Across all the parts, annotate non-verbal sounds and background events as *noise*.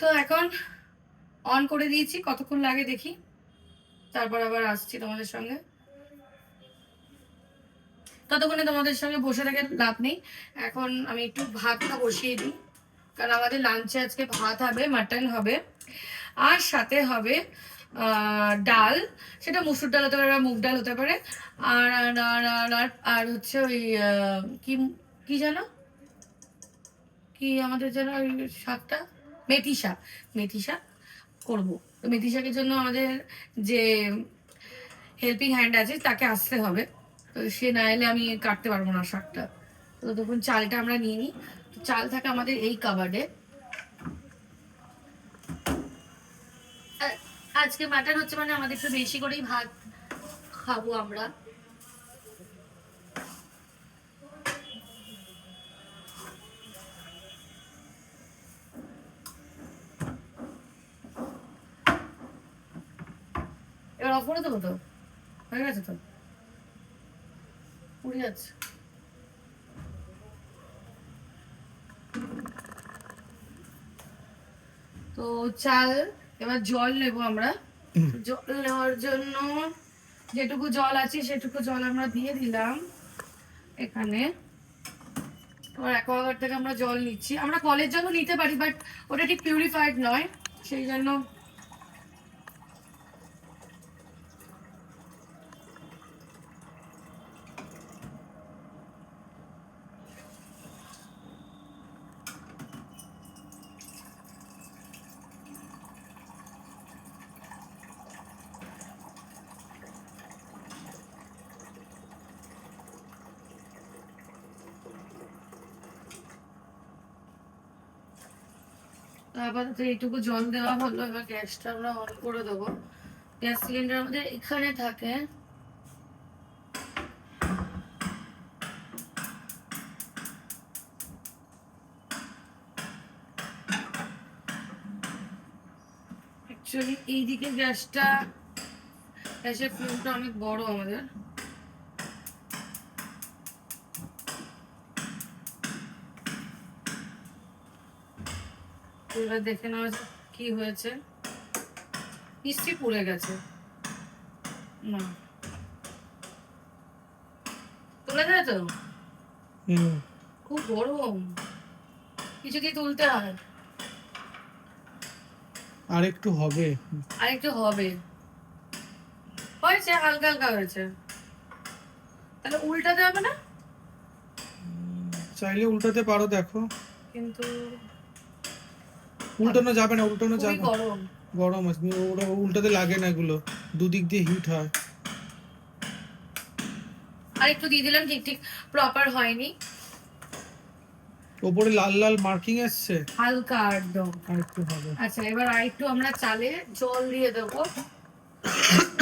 তো এখন অন করে দিয়েছি, কতক্ষণ লাগে দেখি। তারপর আবার আসছি তোমাদের সঙ্গে। ততক্ষণে তোমাদের সঙ্গে বসে থেকে লাভ নেই। এখন আমি একটু ভাতটা বসিয়ে দিই, কারণ আমাদের লাঞ্চে আজকে ভাত হবে মাটন হবে, আর সাথে হবে ডাল। সেটা মুসুর ডাল হতে পারে বা মুগ ডাল হতে পারে। আর আর আর আর হচ্ছে ওই কি কি জানো কি আমাদের যেন ওই শাকটা? মেথি শাক মেথি শাক করব। তো মেথি শাকের জন্য আমাদের যে হেল্পিং হ্যান্ড আছে, তাকে আসতে হবে। তো সে না এলে আমি কাটতে পারব না শাকটা। তো তখন চালটা আমরা নিয়ে নিই। তো চাল থাকে আমাদের এই কাবার্ডে আজকে মাটন হচ্ছে মানে আমাদের একটু বেশি করেই ভাত খাব আমরা। এবার অফ করে দেবো তো? হয়ে গেছে তো? পুড়ে যাচ্ছে। তো চাল এবার জল নেব আমরা। জল নেওয়ার জন্য যেটুকু জল আছে সেটুকু জল আমরা দিয়ে দিলাম এখানে। এবার অ্যাকোয়াগার্ড থেকে আমরা জল নিচ্ছি। আমরা কলের জন্য নিতে পারি বাট ওটা ঠিক পিউরিফাইড নয় সেই জন্য আপাতত এইটুকু জল দেওয়া হলো, এবার গ্যাসটা আমরা অন করে দেবো। গ্যাস সিলিন্ডার আমাদের এখানে থাকে। এইদিকে গ্যাসটা, গ্যাসের ফ্লেমটা অনেক বড় আমাদের। এবার দেখে নেওয়া কি হয়েছে। নিশ্চয়ই পুড়ে গেছে। না। তুলে দেয় তো? খুব গরম। কিছু দিয়ে তুলতে হয়? আর একটু হবে। আর একটু হবে। হয়েছে হালকা হালকা হয়েছে। তাহলে উল্টাতে হবে না? চাইলে উল্টাতে পারো দেখো। কিন্তু *laughs* উল্টানো যাবে না উল্টানো যাবে গরম। গরম আছে ওরা উল্টাতে লাগে না এগুলো। দুদিক দিয়ে হিট হয়। আর একটু দিয়ে দিলাম ঠিক ঠিক প্রপার হয়নি। ওপরে লাল লাল মার্কিং এসছে। হালকা একদম। আর একটু হবে। আচ্ছা এবার আরেকটু আমরা চালে জল দিয়ে দেবো।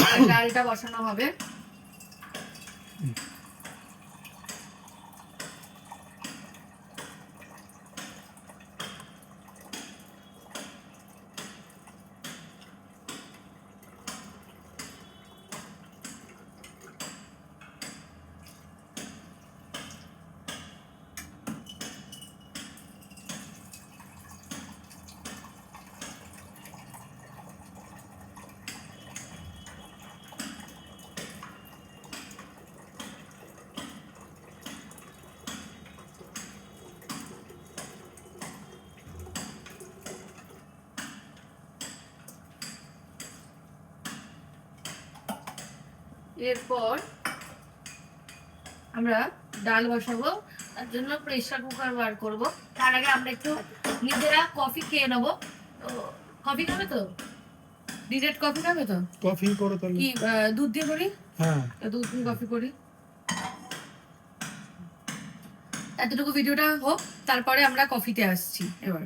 আর ডালটা বসানো হবে। এরপর আমরা ডাল বসাবো তার জন্য প্রেসার কুকার বার করব। তার আগে আমরা একটু নিজেরা কফি খেয়ে নেব। তো কফি খাবে তো? ডিজেট কফি খাবে তো? কফি করো তাহলে। কি দুধ দিয়ে করি? হ্যাঁ। দুধ দিয়ে কফি করি। এতটুকু ভিডিওটা হোক তারপরে আমরা কফিতে আসছি এবার।